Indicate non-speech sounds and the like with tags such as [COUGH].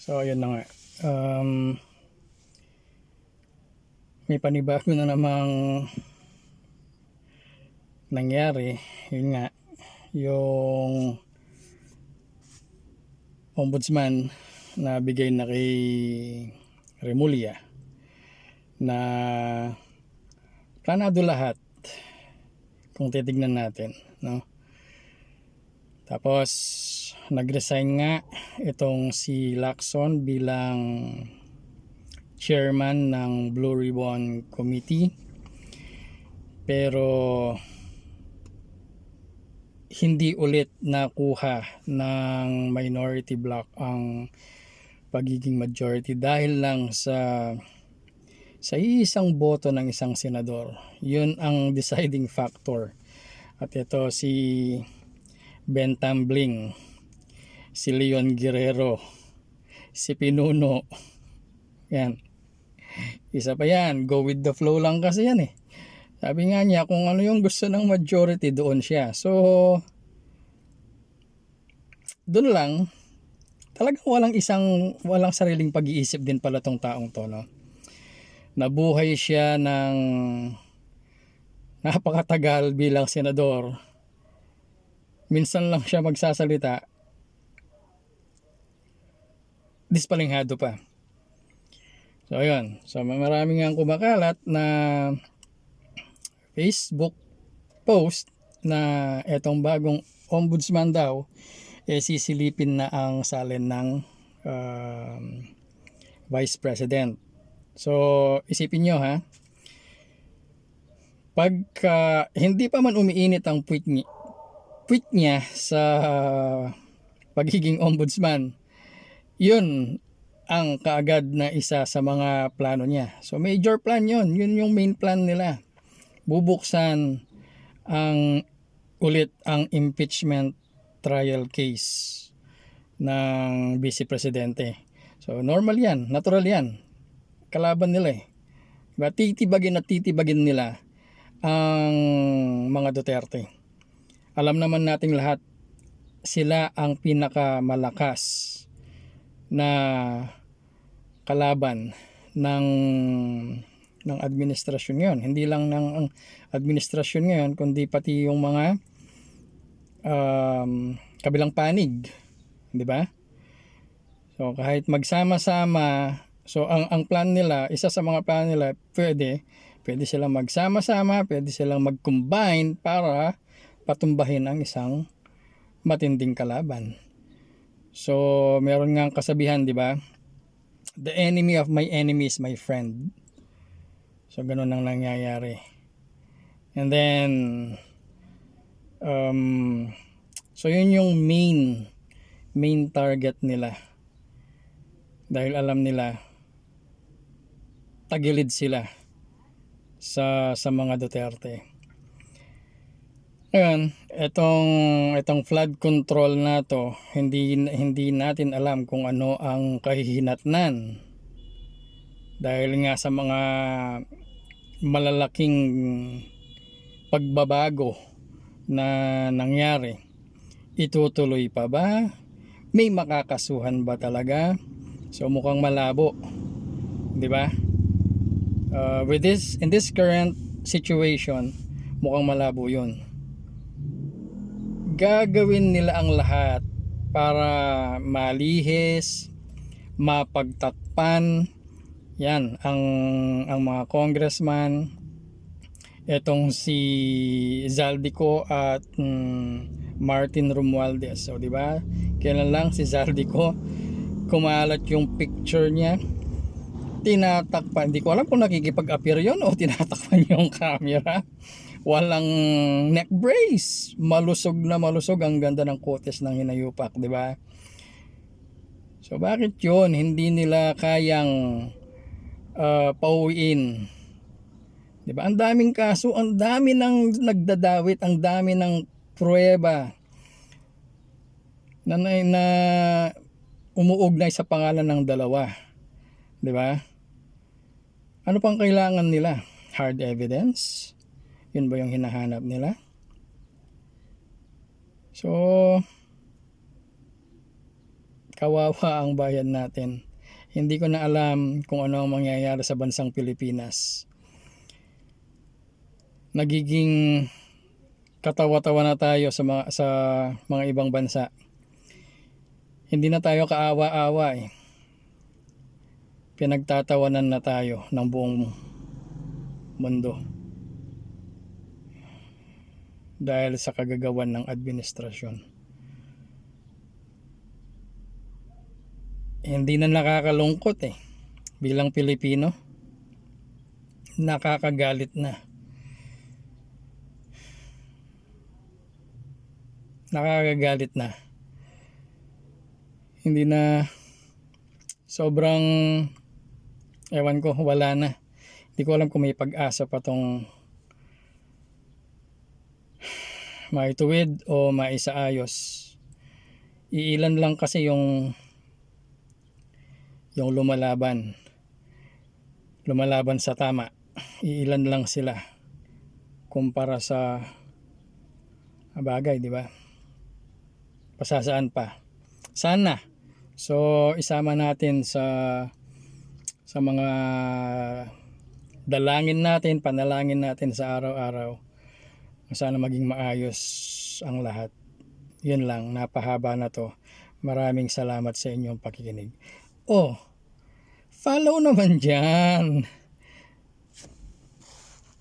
So, ayun na nga. Um, may panibago na namang nangyari. Yun nga, yung ombudsman na bigay na kay Remulia na planado lahat kung titignan natin, no? Tapos nag-resign nga itong si Lacson bilang chairman ng Blue Ribbon Committee. Pero hindi ulit nakuha ng minority block ang pagiging majority dahil lang sa sa isang boto ng isang senador. Yun ang [LAUGHS] deciding factor. At ito si Ben Tambling, si Leon Guerrero, si Pinuno. Yan. Isa pa yan, go with the flow lang kasi yan eh. Sabi nga niya, kung ano yung gusto ng majority, doon siya. So, doon lang, talagang walang isang, walang sariling pag-iisip din pala tong taong to, no? Nabuhay siya ng napakatagal bilang senador. Minsan lang siya magsasalita. Dispalinghado pa. So, ayun. So, marami nga kumakalat na Facebook post na etong bagong ombudsman daw eh sisilipin na ang salin ng um, vice president. So isipin nyo ha, pagka hindi pa man umiinit ang tweet, ni, tweet niya sa pagiging ombudsman, yun ang kaagad na isa sa mga plano niya. So major plan yun, yun yung main plan nila bubuksan ang ulit ang impeachment trial case ng vice presidente. So normal yan, natural yan. Kalaban nila eh. Diba? Titibagin at titibagin nila ang mga Duterte. Alam naman nating lahat sila ang pinakamalakas na kalaban ng ng administrasyon ngayon. Hindi lang ng ang administrasyon ngayon, kundi pati yung mga um, kabilang panig. Di ba? So kahit magsama-sama, so ang ang plan nila, isa sa mga plan nila, pwede, pwede silang magsama-sama, pwede silang mag-combine para patumbahin ang isang matinding kalaban. So meron nga kasabihan, di ba? The enemy of my enemy is my friend. So, ganun ang nangyayari. And then, um, so yun yung main, main target nila. Dahil alam nila, tagilid sila sa, sa mga Duterte. Ngayon, itong, itong flood control na to, hindi, hindi natin alam kung ano ang kahihinatnan. Dahil nga sa mga malalaking pagbabago na nangyari itutuloy pa ba? May makakasuhan ba talaga? So mukhang malabo di ba? Uh, with this in this current situation mukhang malabo yun gagawin nila ang lahat para malihis mapagtakpan yan ang ang mga congressman etong si Zaldico at mm, Martin Romualdez. So, di ba? Kailan lang si Zaldico kumalat yung picture niya tinatakpan. Hindi ko alam kung nakikipag-appear yon o tinatakpan [LAUGHS] yung camera. Walang neck brace. Malusog na malusog. Ang ganda ng kotes ng hinayupak, di ba? So bakit yun? Hindi nila kayang uh, pauwiin. 'Di ba? Ang daming kaso, ang dami nang nagdadawit, ang dami ng pruweba na, na, na umuugnay sa pangalan ng dalawa. 'Di ba? Ano pang kailangan nila? Hard evidence? Yun ba yung hinahanap nila? So, Kawawa ang bayan natin. Hindi ko na alam kung ano ang mangyayari sa bansang Pilipinas. Nagiging katawa-tawa na tayo sa mga, sa mga ibang bansa. Hindi na tayo kaawa-awa eh. Pinagtatawanan na tayo ng buong mundo. Dahil sa kagagawan ng administrasyon. Hindi na nakakalungkot eh. Bilang Pilipino, nakakagalit na. Nakakagalit na. Hindi na sobrang ewan ko, wala na. Hindi ko alam kung may pag-asa pa tong maituwid o maisaayos. Iilan lang kasi yung yung lumalaban. Lumalaban sa tama. Iilan lang sila kumpara sa bagay, di ba? Pasasaan pa. Sana. So, isama natin sa sa mga dalangin natin, panalangin natin sa araw-araw. Sana maging maayos ang lahat. Yun lang, napahaba na to. Maraming salamat sa inyong pakikinig. Oh, follow naman dyan.